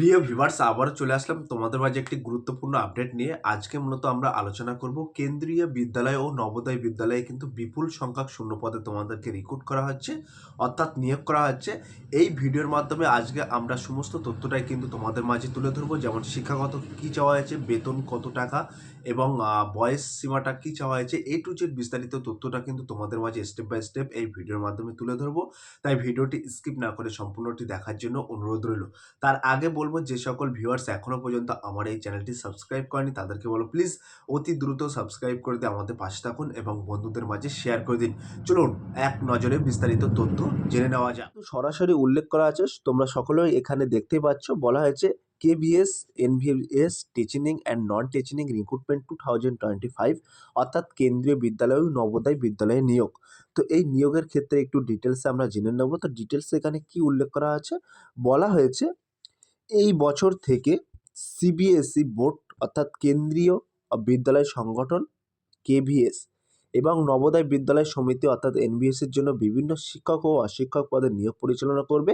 প্রিয় ভিভার্স আবারও চলে আসলাম তোমাদের মাঝে একটি গুরুত্বপূর্ণ আপডেট নিয়ে। আজকে মূলত আমরা আলোচনা করব কেন্দ্রীয় বিদ্যালয় ও নবোদয় বিদ্যালয়ে কিন্তু বিপুল সংখ্যক শূন্য পদে তোমাদেরকে রিক্রুট করা হচ্ছে, অর্থাৎ নিয়োগ করা হচ্ছে। এই ভিডিওর মাধ্যমে আজকে আমরা সমস্ত তথ্যটাই কিন্তু তোমাদের মাঝে তুলে ধরবো, যেমন শিক্ষাগত কী চাওয়া হয়েছে, বেতন কত টাকা এবং বয়স সীমাটা কী চাওয়া হয়েছে। এ টু জেড বিস্তারিত তথ্যটা কিন্তু তোমাদের মাঝে স্টেপ বাই স্টেপ এই ভিডিওর মাধ্যমে তুলে ধরবো। তাই ভিডিওটি স্কিপ না করে সম্পূর্ণটি দেখার জন্য অনুরোধ রইল। তার আগে বলব, যে সকল ভিউয়ার্স এখনও পর্যন্ত আমার এই চ্যানেলটি সাবস্ক্রাইব করেনি, তাদেরকে বলো প্লিজ অতি দ্রুত সাবস্ক্রাইব করে দিয়ে আমাদের পাশে থাকুন এবং বন্ধুদের মাঝে শেয়ার করে দিন। চলুন, এক নজরে বিস্তারিত তথ্য জেনে নেওয়া যাক। সরাসরি উল্লেখ করা আছে, তোমরা সকলেই এখানে দেখতেই পাচ্ছ, বলা হয়েছে KVS NVS teaching and non teaching recruitment two thousand twenty five অর্থাৎ কেন্দ্রীয় বিদ্যালয় ও নবোদয় বিদ্যালয়ে নিয়োগ। তো এই নিয়োগের ক্ষেত্রে একটু ডিটেলসে আমরা জেনে নেব। তো ডিটেলসে এখানে কি উল্লেখ করা আছে? বলা হয়েছে এই বছর থেকে সিবিএসই বোর্ড, অর্থাৎ কেন্দ্রীয় বিদ্যালয় সংগঠন কেভিএস এবং নবোদয় বিদ্যালয় সমিতি, অর্থাৎ এনবিএস এর জন্য বিভিন্ন শিক্ষক ও অশিক্ষক পদে নিয়োগ পরিচালনা করবে।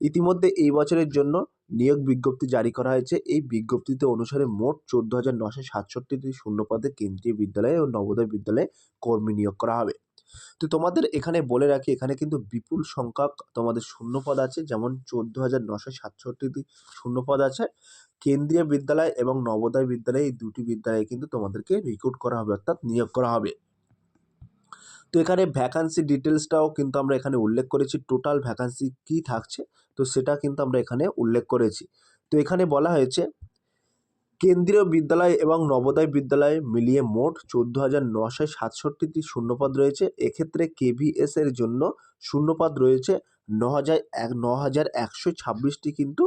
ইতিমধ্যে এই বছরের জন্য নিয়োগ বিজ্ঞপ্তি জারি করা হয়েছে। এই বিজ্ঞপ্তিতে অনুসারে মোট চোদ্দ হাজার নশো সাতষট্টিটি শূন্য পদে কেন্দ্রীয় বিদ্যালয়ে ও নবোদয় বিদ্যালয়ে কর্মী নিয়োগ করা হবে। তো তোমাদের এখানে বলে রাখি, এখানে কিন্তু বিপুল সংখ্যক তোমাদের শূন্যপদ আছে, যেমন চোদ্দ হাজার নশো সাতষট্টিটি শূন্যপদ আছে। কেন্দ্রীয় বিদ্যালয় এবং নবোদয় বিদ্যালয় এই দুটি বিদ্যালয়ে কিন্তু তোমাদেরকে রিক্রুট করা হবে, অর্থাৎ নিয়োগ করা হবে। তো এখানে ভ্যাকান্সি ডিটেলসটাও কিন্তু আমরা এখানে উল্লেখ করেছি টোটাল ভ্যাকান্সি কী থাকছে, তো সেটা কিন্তু আমরা এখানে উল্লেখ করেছি। তো এখানে বলা হয়েছে কেন্দ্রীয় বিদ্যালয় এবং নবোদয় বিদ্যালয়ে মিলিয়ে মোট চোদ্দ হাজার নশো সাতষট্টিটি শূন্যপদ রয়েছে। এক্ষেত্রে কেভিএস এর জন্য শূন্যপদ রয়েছে। ন হাজার এক ন হাজার একশো ছাব্বিশটি কিন্তু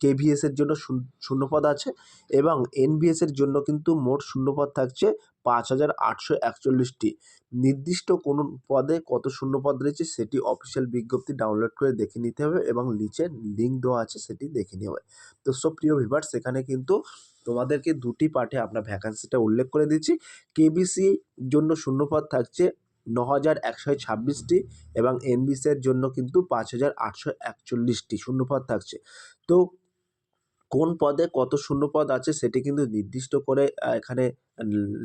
কেভিএস এর জন্য শূন্য- শূন্যপদ আছে এবং এনবিএস এর জন্য কিন্তু মোট শূন্যপদ থাকছে পাঁচ হাজার আটশো একচল্লিশটি। নির্দিষ্ট কোন পদে কত শূন্যপদ রয়েছে সেটি অফিসিয়াল বিজ্ঞপ্তি ডাউনলোড করে দেখে নিতে হবে এবং নিচে লিঙ্ক দেওয়া আছে সেটি দেখে নিতে হবে। তো সব প্রিয় ভিভার সেখানে কিন্তু তোমাদেরকে দুটি পার্টে আমরা ভ্যাকান্সিটা উল্লেখ করে দিচ্ছি। কেবিসি জন্য শূন্যপদ থাকছে ন হাজার একশো ছাব্বিশটি এবং এনবিসি এর জন্য কিন্তু পাঁচ হাজার আটশো একচল্লিশটি শূন্যপদ থাকছে। তো কোন পদে কত শূন্য পদ আছে সেটি কিন্তু নির্দিষ্ট করে এখানে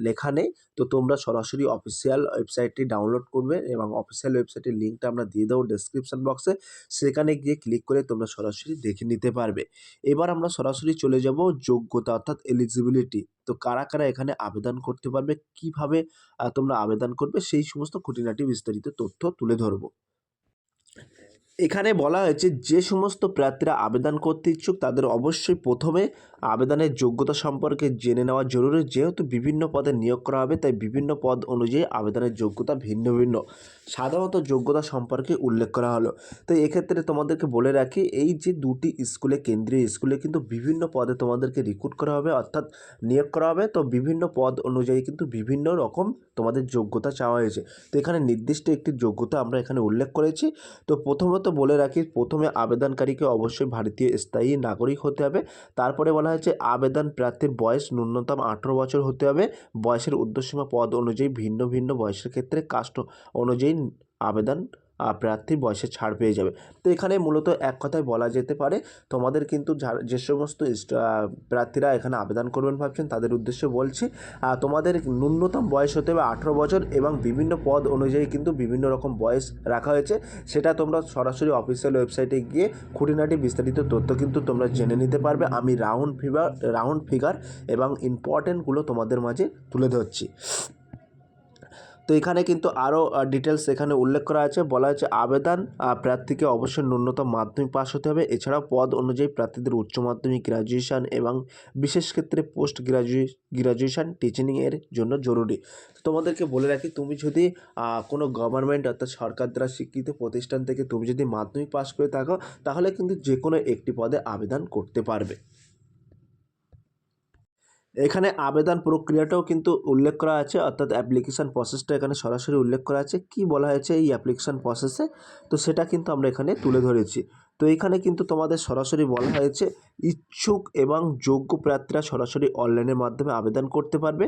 লেখা নেই। তো তোমরা সরাসরি অফিসিয়াল ওয়েবসাইটটি ডাউনলোড করবে এবং অফিসিয়াল ওয়েবসাইটের লিঙ্কটা আমরা দিয়ে দেবো ডেসক্রিপশন বক্সে সেখানে গিয়ে ক্লিক করে তোমরা সরাসরি দেখে নিতে পারবে। এবার আমরা সরাসরি চলে যাব যোগ্যতা অর্থাৎ এলিজিবিলিটি তো কারা কারা এখানে আবেদন করতে পারবে, কীভাবে তোমরা আবেদন করবে সেই সমস্ত খুঁটিনাটি বিস্তারিত তথ্য তুলে ধরবো। এখানে বলা হয়েছে, যে সমস্ত প্রার্থীরা আবেদন করতে ইচ্ছুক তাদের অবশ্যই প্রথমে আবেদনের যোগ্যতা সম্পর্কে জেনে নেওয়া জরুরি। যেহেতু বিভিন্ন পদে নিয়োগ করা হবে, তাই বিভিন্ন পদ অনুযায়ী আবেদনের যোগ্যতা ভিন্ন ভিন্ন। সাধারণত যোগ্যতা সম্পর্কে উল্লেখ করা হলো। তো এক্ষেত্রে তোমাদেরকে বলে রাখি, এই যে দুটি স্কুলে, কেন্দ্রীয় স্কুলে কিন্তু বিভিন্ন পদে তোমাদেরকে রিক্রুট করা হবে, অর্থাৎ নিয়োগ করা হবে। তো বিভিন্ন পদ অনুযায়ী কিন্তু বিভিন্ন রকম তোমাদের যোগ্যতা চাওয়া হয়েছে। তো এখানে নির্দিষ্ট একটি যোগ্যতা আমরা এখানে উল্লেখ করেছি। তো প্রথমত বলে রাখি, প্রথমে আবেদনকারীকে অবশ্যই ভারতীয় স্থায়ী নাগরিক হতে হবে। তারপরে বলা হয়েছে, আবেদন প্রার্থীর বয়স ন্যূনতম আঠেরো বছর হতে হবে। বয়সের উর্ধ্বসীমা পদ অনুযায়ী ভিন্ন ভিন্ন বয়সের ক্ষেত্রে কাস্ট অনুযায়ী আবেদন আহ, প্রার্থীর বয়সে ছাড় পেয়ে যাবে। তো এখানে মূলত এক কথায় বলা যেতে পারে তোমাদের কিন্তু যে সমস্ত প্রার্থীরা এখানে আবেদন করবেন ভাবছেন তাদের উদ্দেশ্যে বলছি তোমাদের ন্যূনতম বয়স হতে হবে আঠেরো বছর এবং বিভিন্ন পদ অনুযায়ী কিন্তু বিভিন্ন রকম বয়স রাখা হয়েছে। সেটা তোমরা সরাসরি অফিসিয়াল ওয়েবসাইটে গিয়ে খুঁটিনাটি বিস্তারিত তথ্য কিন্তু তোমরা জেনে নিতে পারবে। আমি রাউন্ড ফিগার রাউন্ড ফিগার এবং ইম্পর্টেন্টগুলো তোমাদের মাঝে তুলে ধরছি। তো এখানে কিন্তু আরও ডিটেলস এখানে উল্লেখ করা আছে। বলা হয়েছে আবেদন প্রার্থীকে অবশ্যই ন্যূনতম মাধ্যমিক পাস হতে হবে। এছাড়াও পদ অনুযায়ী প্রার্থীদের উচ্চ মাধ্যমিক গ্র্যাজুয়েশন এবং বিশেষ ক্ষেত্রে পোস্ট গ্র্যাজুয়ে গ্র্যাজুয়েশন টিচিংয়ের জন্য জরুরি। তোমাদেরকে বলে রাখি, তুমি যদি কোনো গভর্নমেন্ট অর্থাৎ সরকার দ্বারা স্বীকৃত প্রতিষ্ঠান থেকে তুমি যদি মাধ্যমিক পাস করে থাকো, তাহলে কিন্তু যে কোনো একটি পদে আবেদন করতে পারবে। এখানে আবেদন প্রক্রিয়াটাও কিন্তু উল্লেখ করা আছে, অর্থাৎ অ্যাপ্লিকেশান প্রসেসটা এখানে সরাসরি উল্লেখ করা আছে। কি বলা হয়েছে এই অ্যাপ্লিকেশান প্রসেসে তো সেটা কিন্তু আমরা এখানে তুলে ধরেছি। তো এখানে কিন্তু তোমাদের সরাসরি বলা হয়েছে, ইচ্ছুক এবং যোগ্য প্রার্থীরা সরাসরি অনলাইনের মাধ্যমে আবেদন করতে পারবে।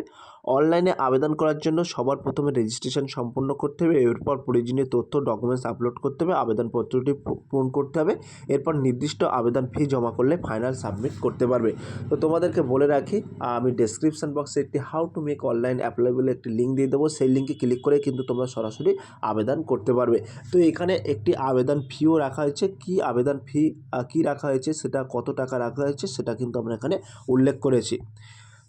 অনলাইনে আবেদন করার জন্য সবার প্রথমে রেজিস্ট্রেশন সম্পন্ন করতে হবে। এরপর প্রয়োজনীয় তথ্য ডকুমেন্টস আপলোড করতে হবে। আবেদনপত্রটি পূরণ করতে হবে। এরপর নির্দিষ্ট আবেদন ফি জমা করলে ফাইনাল সাবমিট করতে পারবে। তো তোমাদেরকে বলে রাখি, আমি ডেসক্রিপশন বক্সে একটি how to make online applicable একটি লিঙ্ক দিয়ে দেবো। সেই লিঙ্কে ক্লিক করে কিন্তু তোমরা সরাসরি আবেদন করতে পারবে। তো এখানে একটি আবেদন ফিও রাখা হয়েছে। কি আবেদন ফি কি রাখা হয়েছে? সেটা কত টাকা রাখা হয়েছে? সেটা কিন্তু আমরা এখানে উল্লেখ করেছি।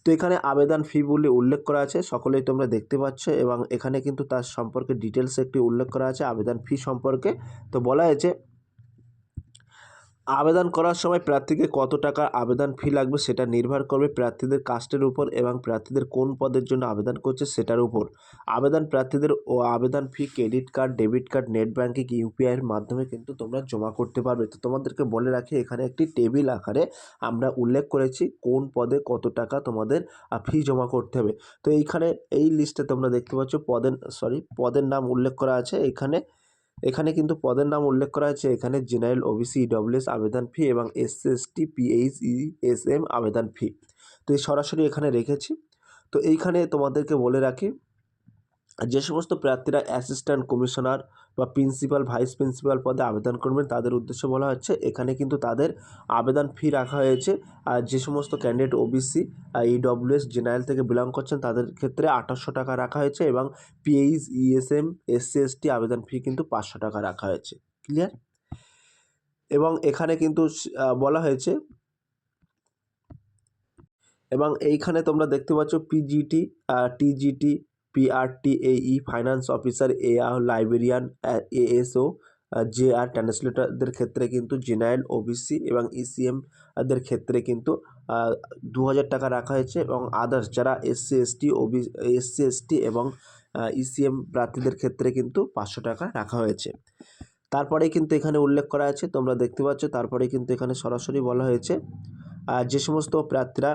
তো এখানে আবেদন ফি বলে উল্লেখ করা আছে, সকলেই তোমরা দেখতে পাচ্ছ এবং এখানে কিন্তু তার সম্পর্কে ডিটেলস একটি উল্লেখ করা আছে, আবেদন ফি সম্পর্কে। তো বলা হয়েছে আবেদন করার সময় প্রার্থীকে কত টাকা আবেদন ফি লাগবে সেটা নির্ভর করবে প্রার্থীদের কাস্টের উপর এবং প্রার্থীদের কোন পদের জন্য আবেদন করছে সেটার উপর। আবেদন প্রার্থীদের ও আবেদন fee, credit card, debit card, net banking ইউপিআইয়ের মাধ্যমে কিন্তু তোমরা জমা করতে পারবে। তো তোমাদেরকে বলে রাখি, এখানে একটি টেবিল আকারে আমরা উল্লেখ করেছি কোন পদে কত টাকা তোমাদের ফি জমা করতে হবে। তো এইখানে এই লিস্টে তোমরা দেখতে পাচ্ছ পদের সরি পদের নাম উল্লেখ করা আছে। এখানে এখানে কিন্তু পদের নাম উল্লেখ করা আছে এখানে জেনারেল ওবিসি ইডব্লিউএস আবেদন ফি এবং S SC ST PH S M আবেদন ফি। তো এই সরাসরি এখানে রেখেছি। তো এইখানে তোমাদেরকে বলে রাখি যে সমস্ত প্রার্থীরা অ্যাসিস্ট্যান্ট কমিশনার বা প্রিন্সিপাল ভাইস প্রিন্সিপাল পদে আবেদন করবেন, তাদের উদ্দেশ্য বলা হচ্ছে এখানে কিন্তু তাদের আবেদন ফি রাখা হয়েছে। আর যে সমস্ত ক্যান্ডিডেট ওবিসি ইডব্লিউএস জেনারেল থেকে বিলং করছেন, তাদের ক্ষেত্রে আঠাশশো টাকা রাখা হয়েছে এবং পিএইচ ইএসএম এসসি এসটি আবেদন ফি কিন্তু পাঁচশো টাকা রাখা হয়েছে। ক্লিয়ার এবং এখানে কিন্তু বলা হয়েছে এবং এইখানে তোমরা দেখতে পাচ্ছ PGT TGT পিআরটিএই finance officer AR librarian ASO, J R ট্রান্সলেটরদের ক্ষেত্রে কিন্তু জেনারেল ওবিসি এবং ইসিএম দের ক্ষেত্রে কিন্তু দু হাজার টাকা রাখা হয়েছে এবং আদার্স যারা SC, ST, OB, SC, ST এবং ইসিএম প্রার্থীদের ক্ষেত্রে কিন্তু পাঁচশো টাকা রাখা হয়েছে। তারপরে কিন্তু এখানে উল্লেখ করা আছে, তোমরা দেখতে পাচ্ছ, তারপরে কিন্তু এখানে সরাসরি বলা হয়েছে যে সমস্ত প্রার্থীরা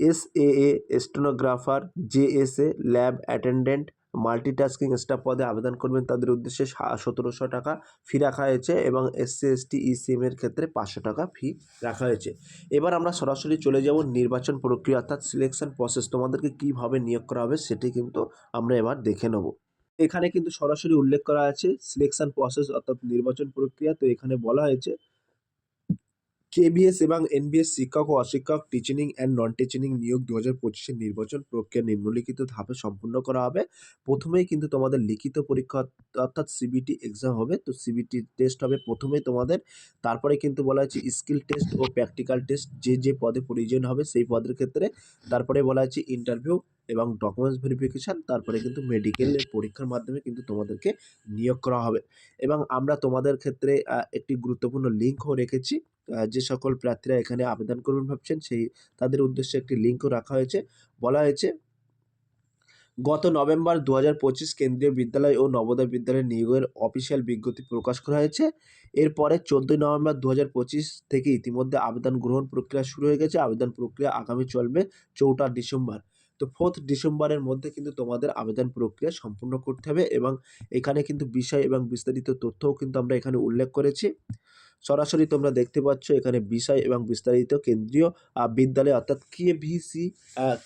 S A A stenographer J S A lab attendant multitasking staff পদে আবেদন করবেন। তাদের উদ্দেশ্যে সতেরোশো টাকা ফি রাখা হয়েছে এবং এসসি এসটি ইসিএমের ক্ষেত্রে পাঁচশো টাকা ফি রাখা হয়েছে। এবার আমরা সরাসরি চলে যাব নির্বাচন প্রক্রিয়া, অর্থাৎ সিলেকশন প্রসেস তোমাদেরকে কীভাবে নিয়োগ করা হবে সেটি কিন্তু আমরা এবার দেখে নেব। এখানে কিন্তু সরাসরি উল্লেখ করা আছে সিলেকশন প্রসেস অর্থাৎ নির্বাচন প্রক্রিয়া। তো এখানে বলা হয়েছে কেবিএস এবং এনবিএস শিক্ষক ও অশিক্ষক টিচিং অ্যান্ড নন টিচিং নিয়োগ দু হাজার পঁচিশের নির্বাচন প্রক্রিয়া নিম্নলিখিত ধাপে সম্পূর্ণ করা হবে। প্রথমেই কিন্তু তোমাদের লিখিত পরীক্ষা অর্থাৎ সিবিটি এক্সাম হবে। তো সিবিটি টেস্ট হবে প্রথমেই তোমাদের। তারপরে কিন্তু বলা হয়েছে স্কিল টেস্ট ও প্র্যাকটিক্যাল টেস্ট যে যে পদে প্রয়োজন হবে সেই পদের ক্ষেত্রে। তারপরে বলা হয়েছে ইন্টারভিউ এবং ডকুমেন্টস ভেরিফিকেশান তারপরে কিন্তু মেডিকেলের পরীক্ষার মাধ্যমে কিন্তু তোমাদেরকে নিয়োগ করা হবে। এবং আমরা তোমাদের ক্ষেত্রে একটি গুরুত্বপূর্ণ লিঙ্কও রেখেছি। যে সকল প্রার্থীরা এখানে আবেদন করবেন ভাবছেন, সেই তাদের উদ্দেশ্যে একটি লিঙ্কও রাখা হয়েছে। বলা হয়েছে, গত নভেম্বর দু হাজার পঁচিশ কেন্দ্রীয় বিদ্যালয় ও নবোদয় বিদ্যালয় নিয়োগের অফিসিয়াল বিজ্ঞপ্তি প্রকাশ করা হয়েছে। এরপরে চোদ্দোই নভেম্বর দু হাজার পঁচিশ থেকে ইতিমধ্যে আবেদন গ্রহণ প্রক্রিয়া শুরু হয়ে গেছে। আবেদন প্রক্রিয়া আগামী চলবে চৌঠা ডিসেম্বর। তো ফোর্থ ডিসেম্বরের মধ্যে কিন্তু তোমাদের আবেদন প্রক্রিয়া সম্পূর্ণ করতে হবে এবং এখানে কিন্তু বিষয় এবং বিস্তারিত তথ্যও কিন্তু আমরা এখানে উল্লেখ করেছি। সরাসরি তোমরা দেখতে পাচ্ছ এখানে বিষয় এবং বিস্তারিত কেন্দ্রীয় বিদ্যালয় অর্থাৎ কেভিসি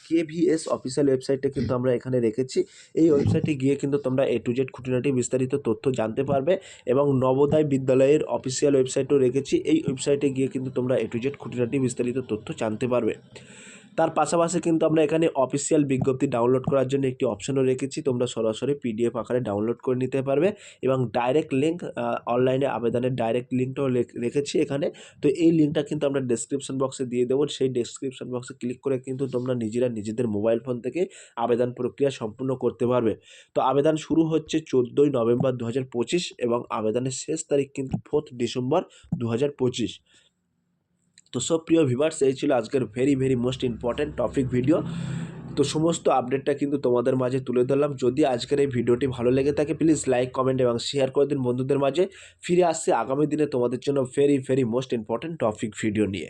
কেভিএস অফিসিয়াল ওয়েবসাইটে কিন্তু আমরা এখানে রেখেছি। এই ওয়েবসাইটে গিয়ে কিন্তু তোমরা এ টু জেড খুঁটিনাটি বিস্তারিত তথ্য জানতে পারবে এবং নবোদয় বিদ্যালয়ের অফিসিয়াল ওয়েবসাইটও রেখেছি। এই ওয়েবসাইটে গিয়ে কিন্তু তোমরা এ টু জেড খুঁটিনাটি বিস্তারিত তথ্য জানতে পারবে। তার পাশাপাশি কিন্তু আমরা এখানে অফিসিয়াল বিজ্ঞপ্তি ডাউনলোড করার জন্য একটি অপশনও রেখেছি। তোমরা সরাসরি পিডিএফ আকারে ডাউনলোড করে নিতে পারবে এবং ডাইরেক্ট লিঙ্ক অনলাইনে আবেদনের ডাইরেক্ট লিঙ্কটাও রেখেছি এখানে। তো এই লিঙ্কটা কিন্তু আমরা ডেসক্রিপশন বক্সে দিয়ে দেবো। সেই ডেসক্রিপশন বক্সে ক্লিক করে কিন্তু তোমরা নিজেরা নিজেদের মোবাইল ফোন থেকে আবেদন প্রক্রিয়া সম্পূর্ণ করতে পারবে। তো আবেদন শুরু হচ্ছে চোদ্দোই নভেম্বর দু হাজার পঁচিশ এবং আবেদনের শেষ তারিখ কিন্তু ফোর্থ ডিসেম্বর দু হাজার পঁচিশ। তো সব প্রিয় ভিভার্স এই ছিল আজকের very very most important topic video তো সমস্ত আপডেটটা কিন্তু তোমাদের মাঝে তুলে ধরলাম। যদি আজকের এই ভিডিওটি ভালো লেগে থাকে প্লিজ লাইক কমেন্ট এবং শেয়ার করে দিন বন্ধুদের মাঝে। ফিরে আসছে আগামী দিনে তোমাদের জন্য very very most important topic video নিয়ে।